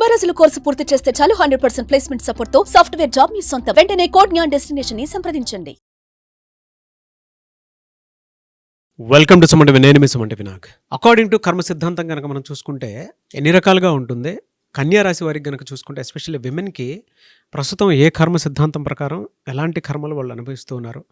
తొంభై రోజుల కోర్సు పూర్తి చేస్తే చాలు హండ్రెడ్ పర్సెంట్ ప్లేస్మెంట్ సపోర్ట్తో సాఫ్ట్వేర్ జాబ్ మీ సొంత. వెంటనే కోడ్ జ్ఞాన్ డెస్టినేషన్ని సంప్రదించండి. వెల్కమ్ టు సుమంటి నేను మీ సుమంటి వినాయక్. అకార్డింగ్ టు కర్మ సిద్ధాంతం కనుక మనం చూసుకుంటే ఎన్ని రకాలుగా ఉంటుంది? కన్యా రాశి వారికి కనుక చూసుకుంటే ఎస్పెషల్లీ విమెన్కి ప్రస్తుతం ఏ కర్మ సిద్ధాంతం ప్రకారం ఎలాంటి కర్మలు వాళ్ళు అనుభవిస్తూ ఉన్నారు?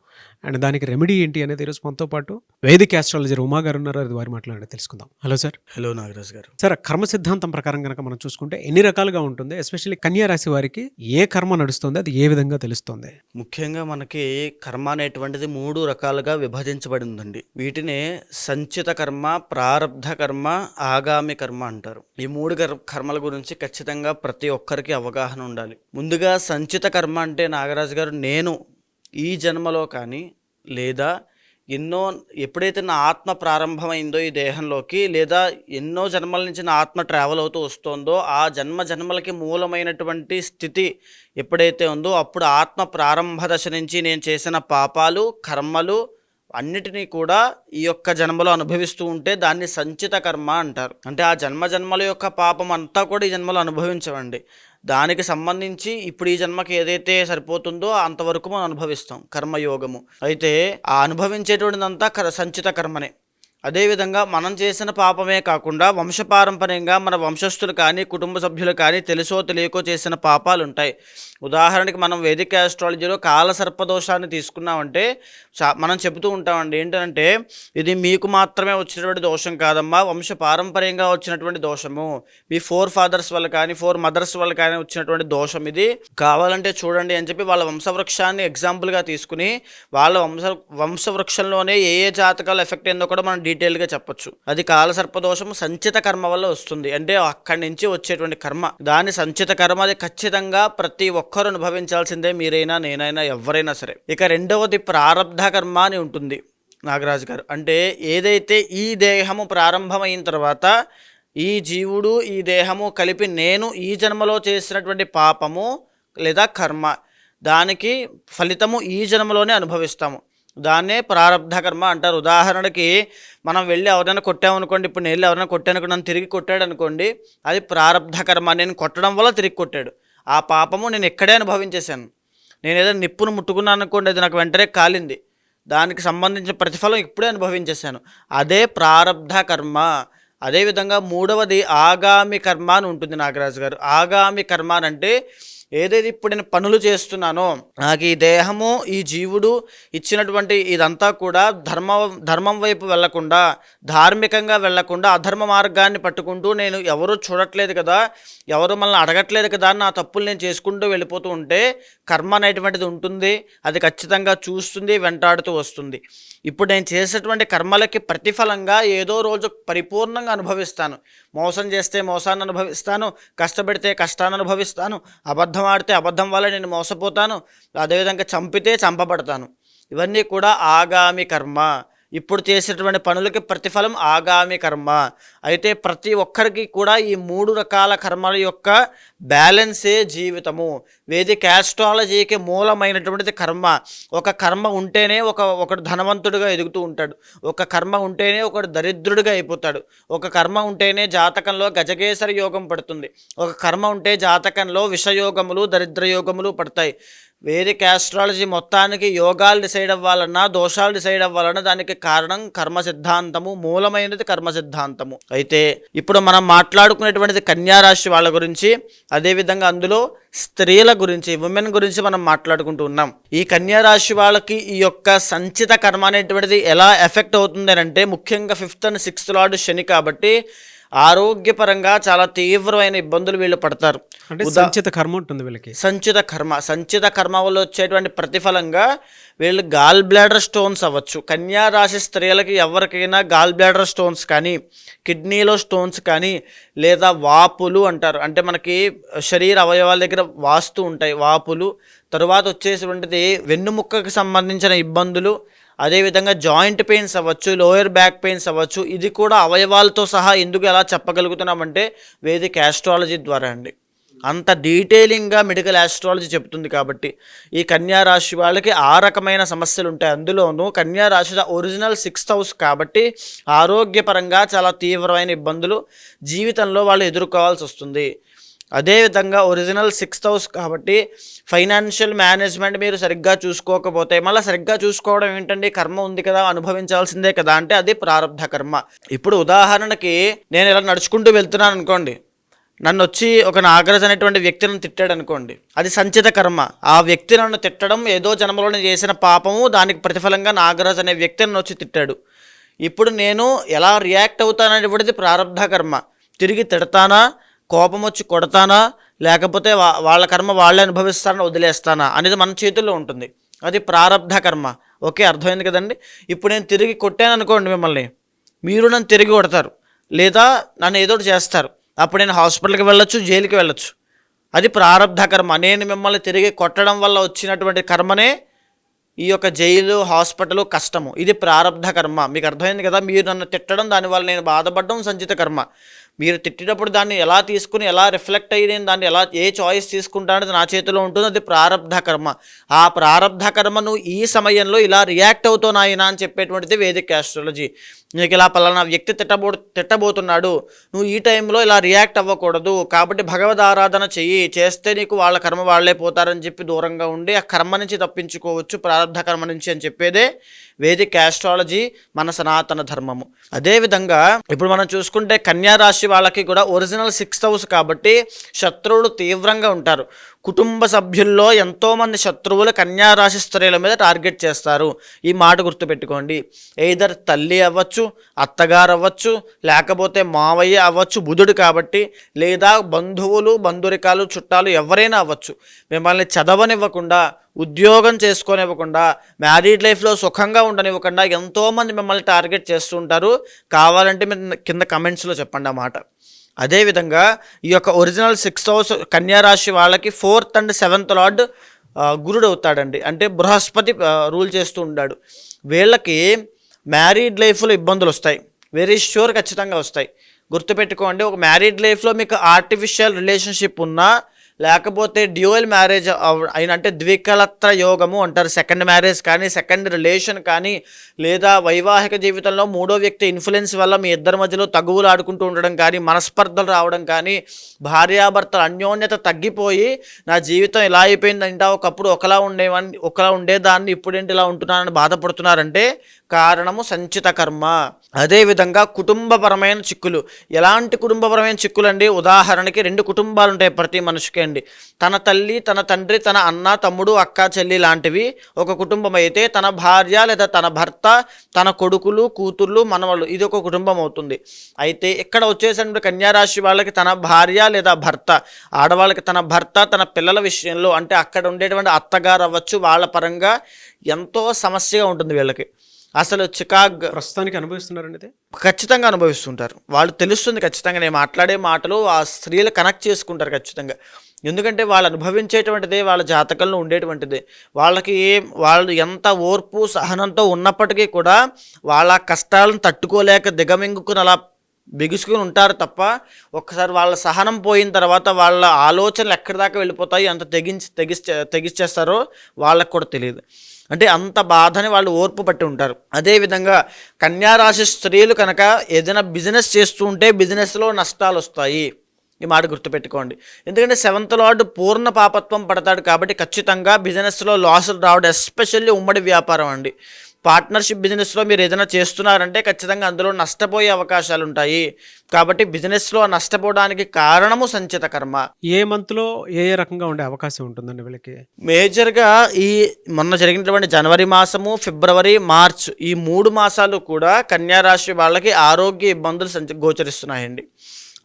అండ్ దానికి రెమెడీ ఏంటి అనేది ఈరోజు మనతో పాటు వేదిక ఆస్ట్రాలజర్ ఉమా గారు ఉన్నారు అది వారి మాట్లాడి తెలుసుకుందాం. హలో సార్ హలో నాగరాజ్ గారు. సార్ కర్మ సిద్ధాంతం ప్రకారం కనుక మనం చూసుకుంటే ఎన్ని రకాలుగా ఉంటుంది? ఎస్పెషల్లీ కన్యా రాశి వారికి ఏ కర్మ నడుస్తుంది? అది ఏ విధంగా తెలుస్తుంది? ముఖ్యంగా మనకి కర్మ అనేటువంటిది మూడు రకాలుగా విభజించబడి ఉందండి వీటిని సంచిత కర్మ ప్రారబ్ధ కర్మ ఆగామి కర్మ అంటారు. ఈ మూడు కర్- కర్మల గురించి ఖచ్చితంగా ప్రతి ఒక్కరికి అవగాహన ఉండాలి. ముందుగా సంచిత కర్మ అంటే నాగరాజు గారు నేను ఈ జన్మలో కానీ లేదా ఎన్నో ఎప్పుడైతే నా ఆత్మ ప్రారంభమైందో ఈ దేహంలోకి లేదా ఎన్నో జన్మల నుంచి నా ఆత్మ ట్రావెల్ అవుతూ వస్తుందో ఆ జన్మ జన్మలకి మూలమైనటువంటి స్థితి ఎప్పుడైతే ఉందో అప్పుడు ఆత్మ ప్రారంభ దశ నుంచి నేను చేసిన పాపాలు కర్మలు అన్నిటినీ కూడా ఈ యొక్క జన్మలో అనుభవిస్తూ ఉంటే దాన్ని సంచిత కర్మ అంటారు. అంటే ఆ జన్మ జన్మల యొక్క పాపం అంతా కూడా ఈ జన్మలో అనుభవించవండి. దానికి సంబంధించి ఇప్పుడు ఈ జన్మకి ఏదైతే సరిపోతుందో అంతవరకు మనం అనుభవిస్తాం కర్మయోగము. అయితే ఆ అనుభవించేటువంటిదంతా సంచిత కర్మనే. అదేవిధంగా మనం చేసిన పాపమే కాకుండా వంశపారంపర్యంగా మన వంశస్థులు కానీ కుటుంబ సభ్యులు కానీ తెలుసో తెలియకో చేసిన పాపాలు ఉంటాయి. ఉదాహరణకి మనం వేదిక ఆస్ట్రాలజీలో కాల సర్పదోషాన్ని తీసుకున్నామంటే చా- మనం చెబుతూ ఉంటామండి ఏంటంటే ఇది మీకు మాత్రమే వచ్చినటువంటి దోషం కాదమ్మా వంశ పారంపర్యంగా వచ్చినటువంటి దోషము. మీ ఫోర్ ఫాదర్స్ వల్ల కానీ ఫోర్ మదర్స్ వల్ల కానీ వచ్చినటువంటి దోషం ఇది. కావాలంటే చూడండి అని చెప్పి వాళ్ళ వంశవృక్షాన్ని ఎగ్జాంపుల్గా తీసుకుని వాళ్ళ వంశ వంశవృక్షంలోనే ఏ ఏ జాతకాలు ఎఫెక్ట్ అయిందో కూడా మనం డీటెయిల్గా చెప్పొచ్చు. అది కాలసర్పదోషము సంచిత కర్మ వల్ల వస్తుంది. అంటే అక్కడి నుంచి వచ్చేటువంటి కర్మ. దాని సంచిత కర్మ అది ఖచ్చితంగా ప్రతి ఒక్కరు అనుభవించాల్సిందే మీరైనా నేనైనా ఎవరైనా సరే. ఇక రెండవది ప్రారబ్ధ కర్మ అని ఉంటుంది నాగరాజు గారు. అంటే ఏదైతే ఈ దేహము ప్రారంభమైన తర్వాత ఈ జీవుడు ఈ దేహము కలిపి నేను ఈ జన్మలో చేసినటువంటి పాపము లేదా కర్మ దానికి ఫలితము ఈ జన్మలోనే అనుభవిస్తాము. దాన్నే ప్రారబ్ధ కర్మ అంటారు. ఉదాహరణకి మనం వెళ్ళి ఎవరైనా కొట్టామనుకోండి ఇప్పుడు నేను వెళ్ళి ఎవరైనా కొట్టాను నన్ను తిరిగి కొట్టాడు అనుకోండి అది ప్రారబ్ధ కర్మ నేను కొట్టడం వల్ల తిరిగి కొట్టాడు. ఆ పాపము నేను ఇక్కడే అనుభవించేశాను. నేను ఏదైనా నిప్పును ముట్టుకున్నాను అనుకోండి అది నాకు వెంటనే కాలింది. దానికి సంబంధించిన ప్రతిఫలం ఇప్పుడే అనుభవించేశాను. అదే ప్రారబ్ధ కర్మ అదేవిధంగా మూడవది ఆగామి కర్మ అని ఉంటుంది నాగరాజు గారు. ఆగామి కర్మ అని అంటే ఏదైతే ఇప్పుడు నేను పనులు చేస్తున్నానో నాకు ఈ దేహము ఈ జీవుడు ఇచ్చినటువంటి ఇదంతా కూడా ధర్మ ధర్మం వైపు వెళ్ళకుండా ధార్మికంగా వెళ్ళకుండా అధర్మ మార్గాన్ని పట్టుకుంటూ నేను ఎవరు చూడట్లేదు కదా ఎవరు మనల్ని అడగట్లేదు కదా అని నా తప్పులు నేను చేసుకుంటూ వెళ్ళిపోతూ ఉంటే కర్మ అనేటువంటిది ఉంటుంది అది ఖచ్చితంగా చూస్తుంది వెంటాడుతూ వస్తుంది. ఇప్పుడు నేను చేసేటువంటి కర్మలకి ప్రతిఫలంగా ఏదో రోజు పరిపూర్ణంగా అనుభవిస్తాను. మోసం చేస్తే మోసాన్ని అనుభవిస్తాను కష్టపెడితే కష్టాన్ని అనుభవిస్తాను అబద్ధం ఆడితే అబద్ధం వల్ల నేను మోసపోతాను అదేవిధంగా చంపితే చంపబడతాను. ఇవన్నీ కూడా ఆగామి కర్మ. ఇప్పుడు చేసినటువంటి పనులకి ప్రతిఫలం ఆగామి కర్మ. అయితే ప్రతి ఒక్కరికి కూడా ఈ మూడు రకాల కర్మల యొక్క బ్యాలెన్సే జీవితము. వేదిక క్యాస్ట్రాలజీకి మూలమైనటువంటిది కర్మ. ఒక కర్మ ఉంటేనే ఒక ఒకడు ధనవంతుడిగా ఎదుగుతూ ఉంటాడు. ఒక కర్మ ఉంటేనే ఒకడు దరిద్రుడిగా అయిపోతాడు. ఒక కర్మ ఉంటేనే జాతకంలో గజగేసరి యోగం పడుతుంది. ఒక కర్మ ఉంటే జాతకంలో విషయోగములు దరిద్ర యోగములు పడతాయి. వేదిక ఆస్ట్రాలజీ మొత్తానికి యోగాలు డిసైడ్ అవ్వాలన్నా దోషాలు డిసైడ్ అవ్వాలన్నా దానికి కారణం కర్మ సిద్ధాంతము మూలమైనది కర్మ సిద్ధాంతము అయితే ఇప్పుడు మనం మాట్లాడుకునేటువంటిది కన్యారాశి వాళ్ళ గురించి అదేవిధంగా అందులో స్త్రీల గురించి ఉమెన్ గురించి మనం మాట్లాడుకుంటూ ఉన్నాం. ఈ కన్యారాశి వాళ్ళకి ఈ యొక్క సంచిత కర్మ అనేటువంటిది ఎలా ఎఫెక్ట్ అవుతుంది అంటే ముఖ్యంగా fifth and sixth lord Shani కాబట్టి ఆరోగ్యపరంగా చాలా తీవ్రమైన ఇబ్బందులు వీళ్ళు పడతారు. అంటే సంచిత కర్మ ఉంటుంది వీళ్ళకి. సంచిత కర్మ. సంచిత కర్మ వల్ల వచ్చేటువంటి ప్రతిఫలంగా వీళ్ళు గాల్ బ్లాడర్ స్టోన్స్ అవ్వచ్చు. కన్యా రాశి స్త్రీలకి ఎవరికైనా గాల్ బ్లాడర్ స్టోన్స్ కానీ కిడ్నీలో స్టోన్స్ కానీ లేదా వాపులు అంటారు. అంటే మనకి శరీర అవయవాల దగ్గర వాస్తు ఉంటాయి. వాపులు తరువాత వచ్చేటువంటిది వెన్నుముక్కకి సంబంధించిన ఇబ్బందులు అదేవిధంగా జాయింట్ పెయిన్స్ అవ్వచ్చు లోయర్ బ్యాక్ పెయిన్స్ అవ్వచ్చు ఇది కూడా అవయవాలతో సహా ఎందుకు ఎలా చెప్పగలుగుతున్నామంటే వేదిక ఆస్ట్రాలజీ ద్వారా అండి. అంత డీటెయిలింగ్గా మెడికల్ ఆస్ట్రాలజీ చెప్తుంది కాబట్టి ఈ కన్యా రాశి వాళ్ళకి ఆ రకమైన సమస్యలు ఉంటాయి. అందులోనూ కన్యా రాశి ఒరిజినల్ సిక్స్త్ హౌస్ కాబట్టి ఆరోగ్యపరంగా చాలా తీవ్రమైన ఇబ్బందులు జీవితంలో వాళ్ళు ఎదుర్కోవాల్సి వస్తుంది. అదేవిధంగా ఒరిజినల్ సిక్స్త్ హౌస్ కాబట్టి ఫైనాన్షియల్ మేనేజ్మెంట్ మీరు సరిగ్గా చూసుకోకపోతే మళ్ళీ సరిగ్గా చూసుకోవడం ఏంటండి? కర్మ ఉంది కదా అనుభవించాల్సిందే కదా అంటే అది ప్రారంభ కర్మ. ఇప్పుడు ఉదాహరణకి నేను ఇలా నడుచుకుంటూ వెళ్తున్నాను అనుకోండి. నన్ను వచ్చి ఒక నాగరాజ్ అనేటువంటి వ్యక్తి నన్ను తిట్టాడు అనుకోండి. అది సంచిత కర్మ. ఆ వ్యక్తి నన్ను తిట్టడం ఏదో జన్మలోనే చేసిన పాపము దానికి ప్రతిఫలంగా నాగరాజ్ అనే వ్యక్తి నన్ను వచ్చి తిట్టాడు. ఇప్పుడు నేను ఎలా రియాక్ట్ అవుతాననేటువంటిది ప్రారంభ కర్మ. తిరిగి తిడతానా? కోపం వచ్చి కొడతానా? లేకపోతే వా- వాళ్ళ కర్మ వాళ్ళే అనుభవిస్తానా వదిలేస్తానా? అనేది మన చేతుల్లో ఉంటుంది. అది ప్రారంధ కర్మ. ఓకే అర్థమైంది కదండి? ఇప్పుడు నేను తిరిగి కొట్టాను అనుకోండి మిమ్మల్ని. మీరు నన్ను తిరిగి కొడతారు. లేదా నన్ను ఏదో ఒకటి చేస్తారు. అప్పుడు నేను హాస్పిటల్కి వెళ్ళొచ్చు జైలుకి వెళ్ళొచ్చు. అది ప్రారంధ కర్మ. నేను మిమ్మల్ని తిరిగి కొట్టడం వల్ల వచ్చినటువంటి కర్మనే ఈ యొక్క జైలు హాస్పిటల్ కష్టము. ఇది ప్రారంధ కర్మ. మీకు అర్థమైంది కదా? మీరు నన్ను తిట్టడం దానివల్ల నేను బాధపడడం సంచిత కర్మ. మీరు తిట్టినప్పుడు దాన్ని ఎలా తీసుకుని ఎలా రిఫ్లెక్ట్ అయ్యి నేను దాన్ని ఎలా ఏ చాయిస్ తీసుకుంటానో నా చేతిలో ఉంటుంది అది ప్రారంధ కర్మ. ఆ ప్రారంధ కర్మను ఈ సమయంలో ఇలా రియాక్ట్ అవుతున్నాయినా అని చెప్పేటువంటిది వేదిక ఆస్ట్రాలజీ నీకు ఇలా పలానా వ్యక్తి తిట్టబో తిట్టబోతున్నాడు. నువ్వు ఈ టైంలో ఇలా రియాక్ట్ అవ్వకూడదు. కాబట్టి భగవద్ ఆరాధన చెయ్యి. చేస్తే నీకు వాళ్ళ కర్మ వాళ్ళే పోతారని చెప్పి దూరంగా ఉండి ఆ కర్మ నుంచి తప్పించుకోవచ్చు ప్రారంధ కర్మ నుంచి అని చెప్పేదే వేదిక యాస్ట్రాలజీ మన సనాతన ధర్మము. అదేవిధంగా ఇప్పుడు మనం చూసుకుంటే కన్యా రాశి వాళ్ళకి కూడా ఒరిజినల్ సిక్స్త్ హౌస్ కాబట్టి శత్రువులు తీవ్రంగా ఉంటారు. కుటుంబ సభ్యుల్లో ఎంతోమంది శత్రువులు కన్యారాశి స్త్రీల మీద టార్గెట్ చేస్తారు. ఈ మాట గుర్తుపెట్టుకోండి. ఎయిదర్ తల్లి అవ్వచ్చు అత్తగారు అవ్వచ్చు లేకపోతే మావయ్య అవ్వచ్చు బుధుడు కాబట్టి లేదా బంధువులు బంధురికాలు చుట్టాలు ఎవరైనా అవ్వచ్చు. మిమ్మల్ని చదవనివ్వకుండా ఉద్యోగం చేసుకోనివ్వకుండా మ్యారీడ్ లైఫ్లో సుఖంగా ఉండనివ్వకుండా ఎంతోమంది మిమ్మల్ని టార్గెట్ చేస్తుంటారు కావాలంటే మీరు కింద కమెంట్స్లో చెప్పండి ఆ మాట. అదేవిధంగా ఈ యొక్క ఒరిజినల్ సిక్స్త్ హౌస్ కన్యారాశి వాళ్ళకి ఫోర్త్ అండ్ సెవెంత్ లార్డ్ గురుడు అవుతాడండి. అంటే బృహస్పతి రూల్ చేస్తూ ఉంటాడు. వీళ్ళకి మ్యారీడ్ లైఫ్లో ఇబ్బందులు వస్తాయి. వెరీ ష్యూర్ ఖచ్చితంగా వస్తాయి. గుర్తుపెట్టుకోండి ఒక మ్యారీడ్ లైఫ్లో మీకు ఆర్టిఫిషియల్ రిలేషన్షిప్ ఉన్నా లేకపోతే డ్యూయల్ మ్యారేజ్ అవ- అయిన అంటే ద్వికలత్ర యోగము అంటారు. సెకండ్ మ్యారేజ్ కానీ సెకండ్ రిలేషన్ కానీ లేదా వైవాహిక జీవితంలో మూడో వ్యక్తి ఇన్ఫ్లుయెన్స్ వల్ల మీ ఇద్దరి మధ్యలో తగువులు ఆడుకుంటూ ఉండడం కానీ మనస్పర్ధలు రావడం కానీ భార్యాభర్తల అన్యోన్యత తగ్గిపోయి నా జీవితం ఇలా అయిపోయిందంట ఒకప్పుడు ఒకలా ఉండేవాన్ని ఒకలా ఉండేదాన్ని ఇప్పుడేంటి ఇలా ఉంటున్నానని బాధపడుతున్నారంటే కారణము సంచిత కర్మ. అదేవిధంగా కుటుంబపరమైన చిక్కులు. ఎలాంటి కుటుంబపరమైన చిక్కులు అండి ఉదాహరణకి రెండు కుటుంబాలు ఉంటాయి ప్రతి మనిషికి అండి. తన తల్లి తన తండ్రి తన అన్న తమ్ముడు అక్క చెల్లి లాంటివి ఒక కుటుంబం అయితే తన భార్య లేదా తన భర్త తన కొడుకులు కూతుర్లు మనవాళ్ళు ఇది ఒక కుటుంబం అవుతుంది అయితే ఇక్కడ వచ్చేసరికి కన్యారాశి వాళ్ళకి తన భార్య లేదా భర్త ఆడవాళ్ళకి తన భర్త తన పిల్లల విషయంలో అంటే అక్కడ ఉండేటువంటి అత్తగారు అవ్వచ్చు వాళ్ళ పరంగా ఎంతో సమస్యగా ఉంటుంది వీళ్ళకి. అసలు చికాగ్ ప్రస్తుతానికి అనుభవిస్తున్నారండి ఇది? ఖచ్చితంగా అనుభవిస్తుంటారు. వాళ్ళు తెలుస్తుంది ఖచ్చితంగా నేను మాట్లాడే మాటలు ఆ స్త్రీలు కనెక్ట్ చేసుకుంటారు ఖచ్చితంగా. ఎందుకంటే వాళ్ళు అనుభవించేటువంటిదే వాళ్ళ జాతకంలో ఉండేటువంటిదే. వాళ్ళకి వాళ్ళు ఎంత ఓర్పు సహనంతో ఉన్నప్పటికీ కూడా వాళ్ళ కష్టాలను తట్టుకోలేక దిగమింగుకుని అలా బిగుసుకుని ఉంటారు తప్ప ఒక్కసారి వాళ్ళ సహనం పోయిన తర్వాత వాళ్ళ ఆలోచనలు ఎక్కడి దాకా వెళ్ళిపోతాయి ఎంత తెగించి తెగిస్తే తెగిచ్చేస్తారో వాళ్ళకు కూడా తెలియదు. అంటే అంత బాధని వాళ్ళు ఓర్పు పట్టి ఉంటారు. అదేవిధంగా కన్యారాశి స్త్రీలు కనుక ఏదైనా బిజినెస్ చేస్తూ ఉంటే బిజినెస్లో నష్టాలు వస్తాయి. ఈ మాట గుర్తుపెట్టుకోండి. ఎందుకంటే సెవెంత్ లార్డ్ పూర్ణ పాపత్వం పడతాడు కాబట్టి ఖచ్చితంగా బిజినెస్లో లాసులు రావడం ఎస్పెషల్లీ ఉమ్మడి వ్యాపారం అండి. పార్ట్నర్షిప్ బిజినెస్లో మీరు ఏదైనా చేస్తున్నారంటే ఖచ్చితంగా అందులో నష్టపోయే అవకాశాలు ఉంటాయి. కాబట్టి బిజినెస్లో నష్టపోవడానికి కారణము సంచిత కర్మ. ఏ మంత్లో ఏ ఏ రకంగా ఉండే అవకాశం ఉంటుందండి వీళ్ళకి? మేజర్గా ఈ మొన్న జరిగినటువంటి జనవరి మాసము ఫిబ్రవరి మార్చ్ ఈ మూడు మాసాలు కూడా కన్యా రాశి వాళ్ళకి ఆరోగ్య ఇబ్బందులు సంచ గోచరిస్తున్నాయండి.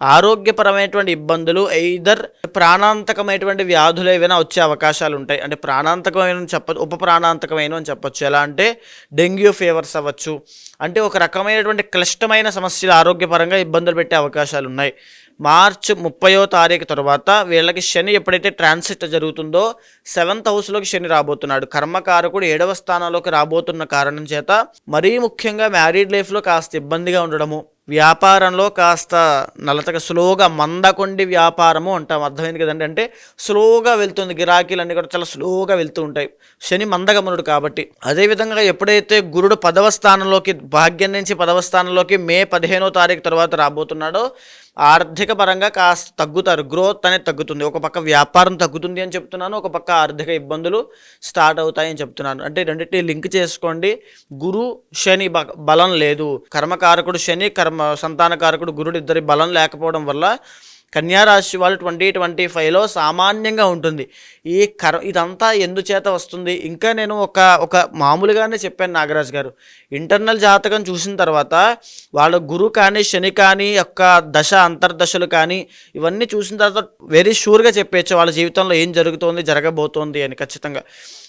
ఆరోగ్యపరమైనటువంటి ఇబ్బందులు ఎయిదర్ ప్రాణాంతకమైనటువంటి వ్యాధులు ఏవైనా వచ్చే అవకాశాలు ఉంటాయి. అంటే ప్రాణాంతకమైన చెప్ప ఉప ప్రాణాంతకమైన అని చెప్పొచ్చు. ఎలా అంటే డెంగ్యూ ఫీవర్స్ అవ్వచ్చు. అంటే ఒక రకమైనటువంటి క్లిష్టమైన సమస్యలు ఆరోగ్యపరంగా ఇబ్బందులు పెట్టే అవకాశాలు ఉన్నాయి. మార్చ్ ముప్పయో తారీఖు తర్వాత వీళ్ళకి శని ఎప్పుడైతే ట్రాన్సిట్ జరుగుతుందో సెవెంత్ హౌస్లోకి శని రాబోతున్నాడు. కర్మకారకుడు ఏడవ స్థానంలోకి రాబోతున్న కారణం చేత మరీ ముఖ్యంగా మ్యారీడ్ లైఫ్లో కాస్త ఇబ్బందిగా ఉండడము వ్యాపారంలో కాస్త నలతగా స్లోగా మందకొండి వ్యాపారము అంటాం. అర్థమైంది కదండి? అంటే స్లోగా వెళ్తుంది. గిరాకీలన్నీ కూడా చాలా స్లోగా వెళ్తూ ఉంటాయి. శని మందగమనుడు కాబట్టి. అదేవిధంగా ఎప్పుడైతే గురుడు పదవ స్థానంలోకి భాగ్యం నుంచి పదవ స్థానంలోకి మే పదిహేనో తారీఖు తర్వాత రాబోతున్నాడో ఆర్థిక పరంగా కాస్త తగ్గుతారు. గ్రోత్ అనేది తగ్గుతుంది. ఒక పక్క వ్యాపారం తగ్గుతుంది అని చెప్తున్నాను. ఒక పక్క ఆర్థిక ఇబ్బందులు స్టార్ట్ అవుతాయని చెప్తున్నాను. అంటే రెండింటి లింక్ చేసుకోండి. గురు శని బ- బలం లేదు. కర్మకారకుడు శని కర్మ సంతానకారకుడు గురుడు ఇద్దరి బలం లేకపోవడం వల్ల కన్యారాశి వాళ్ళు ట్వంటీ ట్వంటీ ఫైవ్లో సామాన్యంగా ఉంటుంది. ఈ కర ఇదంతా ఎందుచేత వస్తుంది? ఇంకా నేను ఒక ఒక మామూలుగానే చెప్పాను నాగరాజ్ గారు. ఇంటర్నల్ జాతకం చూసిన తర్వాత వాళ్ళ గురు కానీ శని కానీ యొక్క దశ అంతర్దశలు కానీ ఇవన్నీ చూసిన తర్వాత వెరీ షూర్గా చెప్పేయచ్చు వాళ్ళ జీవితంలో ఏం జరుగుతోంది జరగబోతోంది అని ఖచ్చితంగా.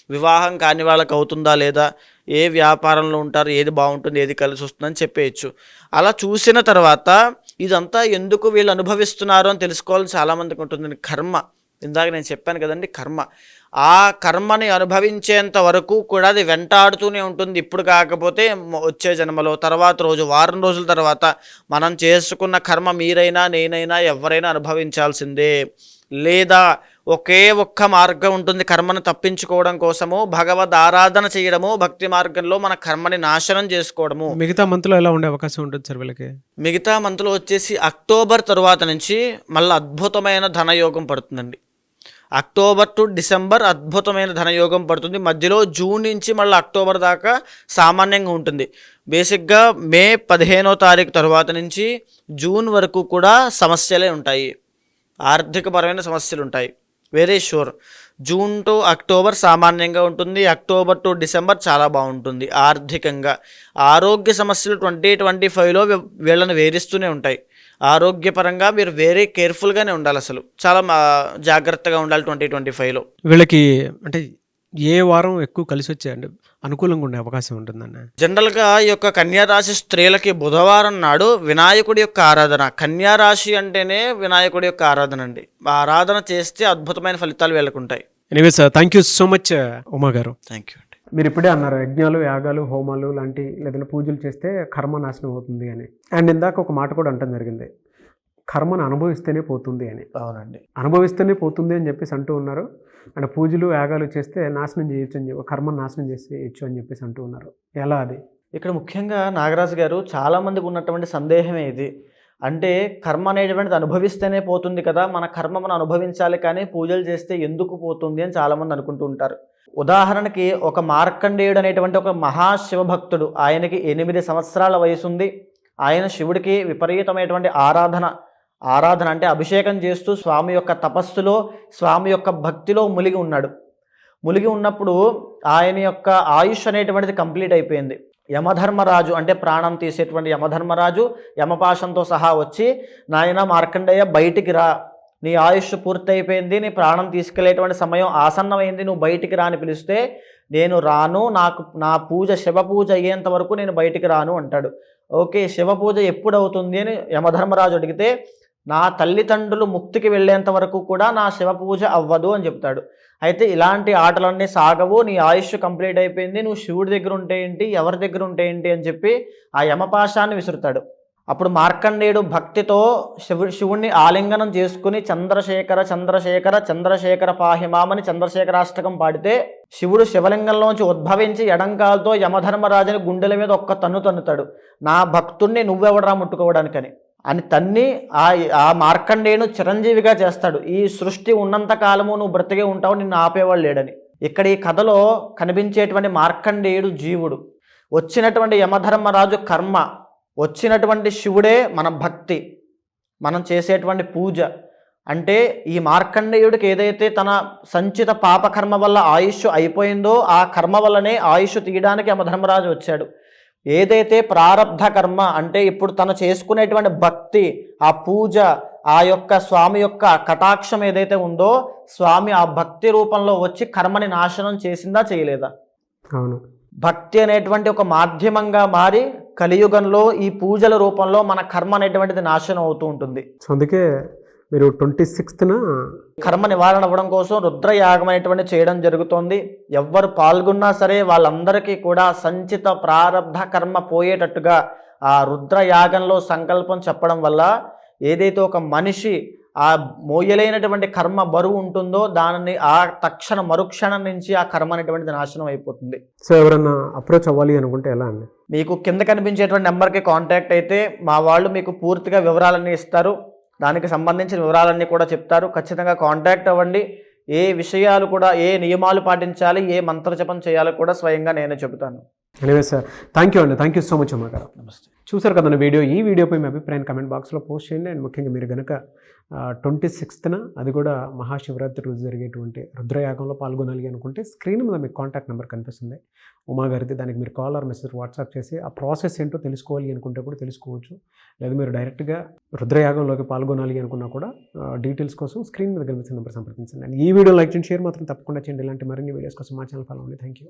వివాహం కాని వాళ్ళకి అవుతుందా లేదా? ఏ వ్యాపారంలో ఉంటారు? ఏది బాగుంటుంది? ఏది కలిసి వస్తుందని చెప్పేయచ్చు. అలా చూసిన తర్వాత ఇదంతా ఎందుకు వీళ్ళు అనుభవిస్తున్నారో అని తెలుసుకోవాలని చాలామందికి ఉంటుందండి. కర్మ. ఇందాక నేను చెప్పాను కదండి కర్మ. ఆ కర్మని అనుభవించేంత వరకు కూడా అది వెంటాడుతూనే ఉంటుంది. ఇప్పుడు కాకపోతే వచ్చే జన్మలో తర్వాత రోజు వారం రోజుల తర్వాత మనం చేసుకున్న కర్మ మీరైనా నేనైనా ఎవరైనా అనుభవించాల్సిందే. లేదా ఒకే ఒక్క మార్గం ఉంటుంది కర్మను తప్పించుకోవడం కోసము భగవద్ ఆరాధన చేయడము భక్తి మార్గంలో మన కర్మని నాశనం చేసుకోవడము. మిగతా మంత్లో ఎలా ఉండే అవకాశం ఉంటుంది సార్ వీళ్ళకి? మిగతా మంత్లో వచ్చేసి అక్టోబర్ తరువాత నుంచి మళ్ళీ అద్భుతమైన ధనయోగం పడుతుందండి. అక్టోబర్ టు డిసెంబర్ అద్భుతమైన ధనయోగం పడుతుంది. మధ్యలో జూన్ నుంచి మళ్ళీ అక్టోబర్ దాకా సామాన్యంగా ఉంటుంది. బేసిక్గా మే పదిహేనో తారీఖు తర్వాత నుంచి జూన్ వరకు కూడా సమస్యలే ఉంటాయి. ఆర్థికపరమైన సమస్యలు ఉంటాయి. Very sure June to October సామాన్యంగా ఉంటుంది. అక్టోబర్ టు డిసెంబర్ చాలా బాగుంటుంది. ఆర్థికంగా. ఆరోగ్య సమస్యలు ట్వంటీ ట్వంటీ ఫైవ్లో వీళ్ళని వేధిస్తూనే ఉంటాయి. ఆరోగ్యపరంగా మీరు వెరీ కేర్ఫుల్గానే ఉండాలి అసలు. చాలా జాగ్రత్తగా ఉండాలి ట్వంటీ ట్వంటీ ఫైవ్లో వీళ్ళకి అంటే ఏ వారం ఎక్కువ కలిసి వచ్చాయండి అనుకూలంగా ఉండే అవకాశం ఉంటుందన్న. జనరల్గా ఈ యొక్క కన్యారాశి స్త్రీలకి బుధవారం నాడు వినాయకుడి యొక్క ఆరాధన. కన్యారాశి అంటేనే వినాయకుడి యొక్క ఆరాధన అండి. ఆ ఆరాధన చేస్తే అద్భుతమైన ఫలితాలు వీళ్ళకుంటాయి anyway sir thank you so much Uma గారు. థ్యాంక్ యూ అండి. మీరు ఇప్పుడే అన్నారు యజ్ఞాలు యాగాలు హోమాలు లాంటి లేదంటే పూజలు చేస్తే కర్మ నాశనం అవుతుంది అని. అండ్ ఇందాక ఒక మాట కూడా అంటం జరిగింది. కర్మను అనుభవిస్తేనే పోతుంది అని. అవునండి. అనుభవిస్తేనే పోతుంది అని చెప్పేసి అంటూ ఉన్నారు. అండ్ పూజలు యాగాలు చేస్తే నాశనం చేయొచ్చు అని చెప్పి కర్మను నాశనం చేసేయచ్చు అని చెప్పేసి అంటూ ఉన్నారు. ఎలా అది? ఇక్కడ ముఖ్యంగా నాగరాజు గారు చాలామందికి ఉన్నటువంటి సందేహమే ఇది. అంటే కర్మ అనేటువంటిది అనుభవిస్తేనే పోతుంది కదా మన కర్మ మనం అనుభవించాలి కానీ పూజలు చేస్తే ఎందుకు పోతుంది అని చాలామంది అనుకుంటూ ఉంటారు. ఉదాహరణకి ఒక మార్కండేయుడు అనేటువంటి ఒక మహాశివభక్తుడు ఆయనకి ఎనిమిది సంవత్సరాల వయసు ఉంది ఆయన శివుడికి విపరీతమైనటువంటి ఆరాధన ఆరాధన అంటే అభిషేకం చేస్తూ స్వామి యొక్క తపస్సులో స్వామి యొక్క భక్తిలో మునిగి ఉన్నాడు. మునిగి ఉన్నప్పుడు ఆయన యొక్క ఆయుష్ అనేటువంటిది కంప్లీట్ అయిపోయింది. యమధర్మరాజు అంటే ప్రాణం తీసేటువంటి యమధర్మరాజు యమపాశంతో సహా వచ్చి నాయన మార్కండేయ బయటికి రా. నీ ఆయుష్ పూర్తయిపోయింది నీ ప్రాణం తీసుకెళ్ళేటువంటి సమయం ఆసన్నమైంది నువ్వు బయటికి రాని పిలిస్తే నేను రాను నాకు నా పూజ శివ పూజ అయ్యేంత వరకు నేను బయటికి రాను అంటాడు. ఓకే శివ పూజ ఎప్పుడు అవుతుంది అని యమధర్మరాజు అడిగితే నా తల్లిదండ్రులు ముక్తికి వెళ్ళేంత వరకు కూడా నా శివ పూజ అవ్వదు అని చెప్తాడు. అయితే ఇలాంటి ఆటలన్నీ సాగవు నీ ఆయుష్ కంప్లీట్ అయిపోయింది నువ్వు శివుడి దగ్గర ఉంటే ఏంటి ఎవరి దగ్గర ఉంటే ఏంటి అని చెప్పి ఆ యమపాశాన్ని విసురుతాడు. అప్పుడు మార్కండేయుడు భక్తితో శివు శివుణ్ణి ఆలింగనం చేసుకుని చంద్రశేఖర చంద్రశేఖర చంద్రశేఖర పాహిమామని చంద్రశేఖరాష్టకం పాడితే శివుడు శివలింగంలోంచి ఉద్భవించి ఎడంకాలతో యమధర్మరాజుని గుండెల మీద ఒక్క తన్ను తన్నుతాడు. నా భక్తుణ్ణి నువ్వెవడరా ముట్టుకోవడానికని. అని తన్ని ఆ ఆ మార్కండేయును చిరంజీవిగా చేస్తాడు. ఈ సృష్టి ఉన్నంత కాలము నువ్వు బ్రతికే ఉంటావు నిన్ను ఆపేవాళ్ళు లేడని. ఇక్కడ ఈ కథలో కనిపించేటువంటి మార్కండేయుడు జీవుడు. వచ్చినటువంటి యమధర్మరాజు కర్మ వచ్చినటువంటి శివుడే మన భక్తి మనం చేసేటువంటి పూజ. అంటే ఈ మార్కండేయుడికి ఏదైతే తన సంచిత పాపకర్మ వల్ల ఆయుష్ అయిపోయిందో ఆ కర్మ వల్లనే ఆయుష్ తీయడానికి యమధర్మరాజు వచ్చాడు. ఏదైతే ప్రారబ్ధ కర్మ అంటే ఇప్పుడు తను చేసుకునేటువంటి భక్తి ఆ పూజ ఆ యొక్క స్వామి యొక్క కటాక్షం ఏదైతే ఉందో స్వామి ఆ భక్తి రూపంలో వచ్చి కర్మని నాశనం చేసిందా చేయలేదా? అవును. భక్తి అనేటువంటి ఒక మాధ్యమంగా మారి కలియుగంలో ఈ పూజల రూపంలో మన కర్మ అనేటువంటిది నాశనం అవుతూ ఉంటుంది. అందుకే మీరు ట్వంటీ సిక్స్త్న కర్మ నివారణ అవ్వడం కోసం రుద్రయాగం అనేటువంటి చేయడం జరుగుతోంది. ఎవ్వరు పాల్గొన్నా సరే వాళ్ళందరికీ కూడా సంచిత ప్రారబ్ధ కర్మ పోయేటట్టుగా ఆ రుద్రయాగంలో సంకల్పం చెప్పడం వల్ల ఏదైతే ఒక మనిషి ఆ మోయలేనటువంటి కర్మ బరువు ఉంటుందో దానిని ఆ తక్షణ మరుక్షణం నుంచి ఆ కర్మ అనేటువంటిది నాశనం అయిపోతుంది. సో ఎవరన్నా అప్రోచ్ అవ్వాలి అనుకుంటే ఎలా అండి? మీకు కింద కనిపించేటువంటి నెంబర్కి కాంటాక్ట్ అయితే మా వాళ్ళు మీకు పూర్తిగా వివరాలన్నీ ఇస్తారు. దానికి సంబంధించిన వివరాలన్నీ కూడా చెప్తారు. ఖచ్చితంగా కాంటాక్ట్ అవ్వండి. ఏ విషయాలు కూడా ఏ నియమాలు పాటించాలి ఏ మంత్రజపం చేయాలో కూడా స్వయంగా నేనే చెబుతాను. ఎనివే సార్ థ్యాంక్ యూ అండి థ్యాంక్ యూ సో మచ్ అమ్మ గారు నమస్తే చూసారు కదన్న వీడియో? ఈ వీడియోపై మీ అభిప్రాయం కమెంట్ బాక్స్లో పోస్ట్ చేయండి. అండ్ ముఖ్యంగా మీరు కనుక ట్వంటీ సిక్స్త్న అది కూడా మహాశివరాత్రి రోజు జరిగేటువంటి రుద్రయాగంలో పాల్గొనాలి అనుకుంటే స్క్రీన్ మీద మీకు కాంటాక్ట్ నెంబర్ కనిపిస్తుంది. ఉమా గారిది దానికి మీరు కాల్ ఆర్ మెసేజ్ వాట్సాప్ చేసి ఆ ప్రాసెస్ ఏంటో తెలుసుకోవాలి అనుకుంటే కూడా తెలుసుకోవచ్చు. లేదా మీరు డైరెక్ట్గా రుద్రయాగంలోకి పాల్గొనాలి అనుకున్నా కూడా డీటెయిల్స్ కోసం స్క్రీన్ మీద కనిపిస్తున్న నెంబర్ సంప్రదించండి. అండ్ ఈ వీడియో లైక్ చేయండి షేర్ మాత్రం తప్పకుండా చేయండి. ఇలాంటి మరిన్ని వీడియోస్ కోసం మా ఛానల్ ఫాలో అవ్వండి. Thank you